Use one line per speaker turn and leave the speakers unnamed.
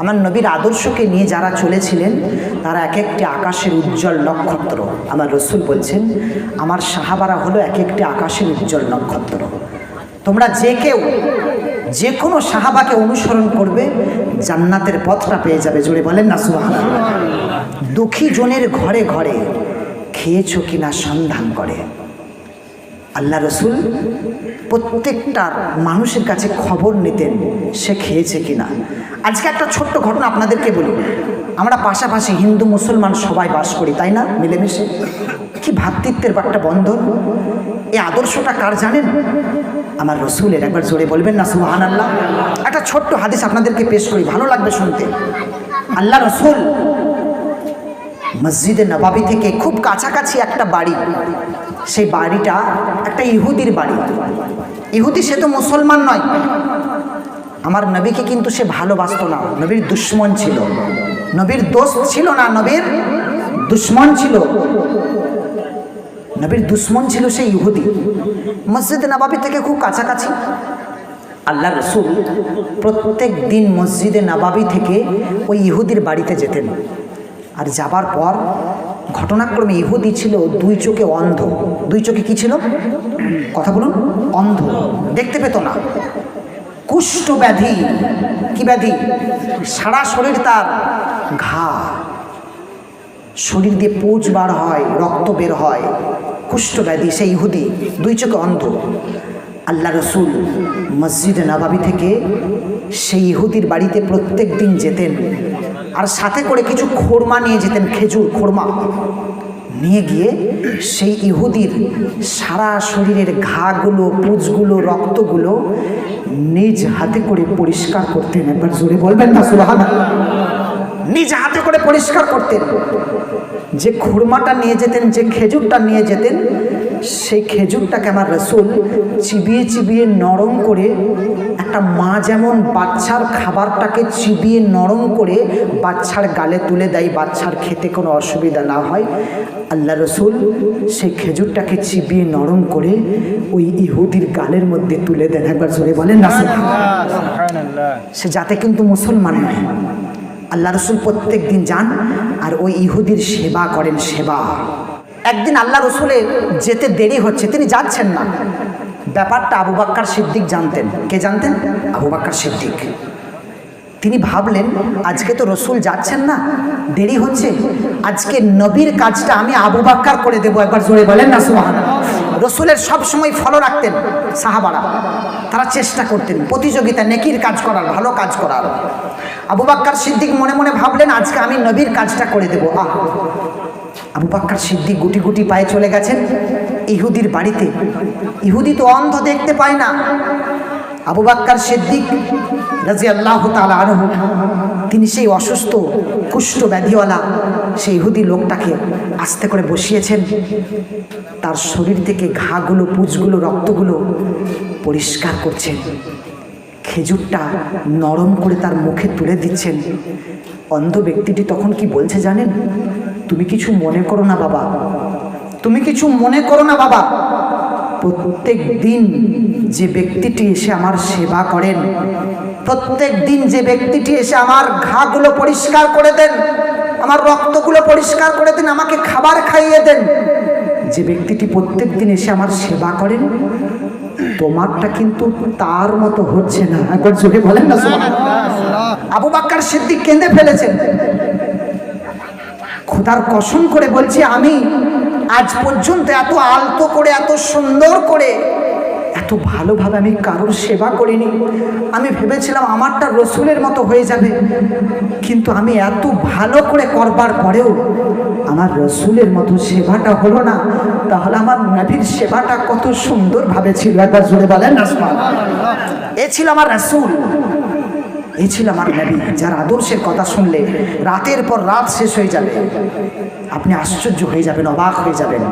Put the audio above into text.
আমার নবীর আদর্শকে নিয়ে যারা চলেছিলেন, তারা এক একটি আকাশের উজ্জ্বল নক্ষত্র। আমার রসুল বলছেন, আমার সাহাবারা হলো এক একটি আকাশের উজ্জ্বল নক্ষত্র। তোমরা যে কেউ যে কোনো সাহাবাকে অনুসরণ করবে, জান্নাতের পথটা পেয়ে যাবে। জোরে বলেন না সুহান দুঃখী জনের ঘরে ঘরে খেয়েছো কিনা সন্ধান করে। আল্লাহ রসুল প্রত্যেকটার মানুষের কাছে খবর নিতেন সে খেয়েছে কিনা। আজকে একটা ছোট্ট ঘটনা আপনাদেরকে বলি। আমরা পাশাপাশি হিন্দু, মুসলমান সবাই বাস করি, তাই না? মিলেমিশে। কি ভ্রাতৃত্বের বা একটা বন্ধন এই আদর্শটা কার জানেন? আমার রসুলের। একবার জোরে বলবেন না সুহান আল্লাহ একটা ছোট্ট হাদিস আপনাদেরকে পেশ করি, ভালো লাগবে শুনতে। আল্লাহ রসুল মসজিদে নবাবি থেকে খুব কাছাকাছি একটা বাড়ি। সেই বাড়িটা একটা ইহুদির বাড়ি। ইহুদি সে তো মুসলমান নয়। আমার নবীকে কিন্তু সে ভালোবাসতো না। নবীর দুশ্মন ছিল। নবীর দোষ ছিল না, নবীর দুশ্মন ছিল। নবীর দুশ্মন ছিল সেই ইহুদি। মসজিদ নবাবি থেকে খুব কাছাকাছি। আল্লাহ রসুল প্রত্যেক দিন মসজিদে নবাবি থেকে ওই ইহুদির বাড়িতে যেতেন। আর যাবার পর ঘটনাক্রমে ইহুদি ছিল দুই চোখে অন্ধ। দুই চোখে কি ছিল? কথা বলুন, অন্ধ। দেখতে পেত না। কুষ্ঠ ব্যাধি। কি ব্যাধি? সারা শরীর তার ঘা। শরীর দিয়ে পুজ বার হয়, রক্ত বের হয়। কুষ্ঠ ব্যাধি, সেই ইহুদি, দুই চোখে অন্ধ। আল্লাহ রসুল মসজিদে নবাবি থেকে সেই ইহুদির বাড়িতে প্রত্যেক দিন যেতেন। আর সাথে করে কিছু খোরমা নিয়ে যেতেন, খেজুর খোরমা। নিয়ে গিয়ে সেই ইহুদির সারা শরীরের ঘাগুলো, পুজগুলো, রক্তগুলো নিজ হাতে করে পরিষ্কার করতেন। একবার জোরে বলবেন না সুবাহান নিজ হাতে করে পরিষ্কার করতেন। যে খুরমাটা নিয়ে যেতেন, যে খেজুরটা নিয়ে যেতেন সেই খেজুরটাকে আমার রসুল চিবিয়ে চিবিয়ে নরম করে একটা মা যেমন বাচ্চার খাবারটাকে চিবিয়ে নরম করে বাচ্চার গালে তুলে দেয় বাচ্চার খেতে কোনো অসুবিধা না হয় আল্লাহ রসুল সেই খেজুরটাকে চিবিয়ে নরম করে ওই ইহুদির গালের মধ্যে তুলে দেন একবার জোরে বলেন না সে যাতে কিন্তু মুসলমান নয় আল্লাহ রসুল প্রত্যেক দিন যান আর ওই ইহুদির সেবা করেন সেবা। একদিন আল্লাহ রসুলের যেতে দেরি হচ্ছে, তিনি যাচ্ছেন না। ব্যাপারটা আবু বাক্কার সিদ্দিক জানতেন। কে জানতেন? আবু বাক্কার সিদ্দিক। তিনি ভাবলেন, আজকে তো রসুল যাচ্ছেন না, দেরি হচ্ছে, আজকে নবীর কাজটা আমি আবু বাক্কার করে দেবো, একবার জোরে বলেন না সুহান রসুলের সব সময় ফলো রাখতেন সাহাবারা, তারা চেষ্টা করতেন, প্রতিযোগিতা, নেকির কাজ করার, ভালো কাজ করার। আবু বাক্কার সিদ্দিক মনে মনে ভাবলেন, আজকে আমি নবীর কাজটা করে দেবো। আহ! আবু বাক্কার সিদ্দিক গুটি গুটি পায়ে চলে গেছেন। ইহুদির বাড়িতে। ইহুদি তো অন্ধ দেখতে পায় না। আবু বাক্কার সিদ্দিক রাজি আল্লাহ তালা তিনি সেই অসুস্থ, কুষ্ঠ ব্যাধিওয়ালা, সেই ইহুদি লোকটাকে আস্তে করে বসিয়েছেন। তার শরীর থেকে ঘাগুলো, পুজগুলো, রক্তগুলো পরিষ্কার করছেন। খেজুরটা নরম করে তার মুখে তুলে দিচ্ছেন। অন্ধ ব্যক্তিটি তখন কি বলছে জানেন? তুমি কিছু মনে করো না বাবা। তুমি কিছু মনে করো না বাবা। প্রত্যেক দিন যে ব্যক্তিটি এসে আমার সেবা করেন, প্রত্যেক দিন যে ব্যক্তিটি এসে আমার ঘাগুলো পরিষ্কার করে দেন, আমার রক্তগুলো পরিষ্কার করে দেন, আমাকে খাবার খাইয়ে দেন, যে ব্যক্তিটি প্রত্যেক দিন এসে আমার সেবা করেন, তোমারটা কিন্তু তার মতো হচ্ছে না। একবার চোখে বলেন না আবু বাক্কার সিদ্দিক কেঁদে ফেলেছেন। খোদার কসম করে বলছি আমি, আজ পর্যন্ত এত আলতো করে, এত সুন্দর করে, এত ভালোভাবে আমি কারোর সেবা করিনি। আমি ভেবেছিলাম আমারটা রসুলের মতো হয়ে যাবে, কিন্তু আমি এত ভালো করে করবার পরেও আমার রসুলের মতো সেবাটা হলো না। তাহলে আমার নবীর সেবাটা কত সুন্দরভাবে ছিল, একবার জুড়ে বলেন এ ছিল আমার রসুল। এই ছিল আমার নবী, যার আদর্শের কথা শুনলে রাতের পর রাত শেষ হয়ে যাবে। আপনি আশ্চর্য হয়ে যাবেন, অবাক হয়ে যাবেন।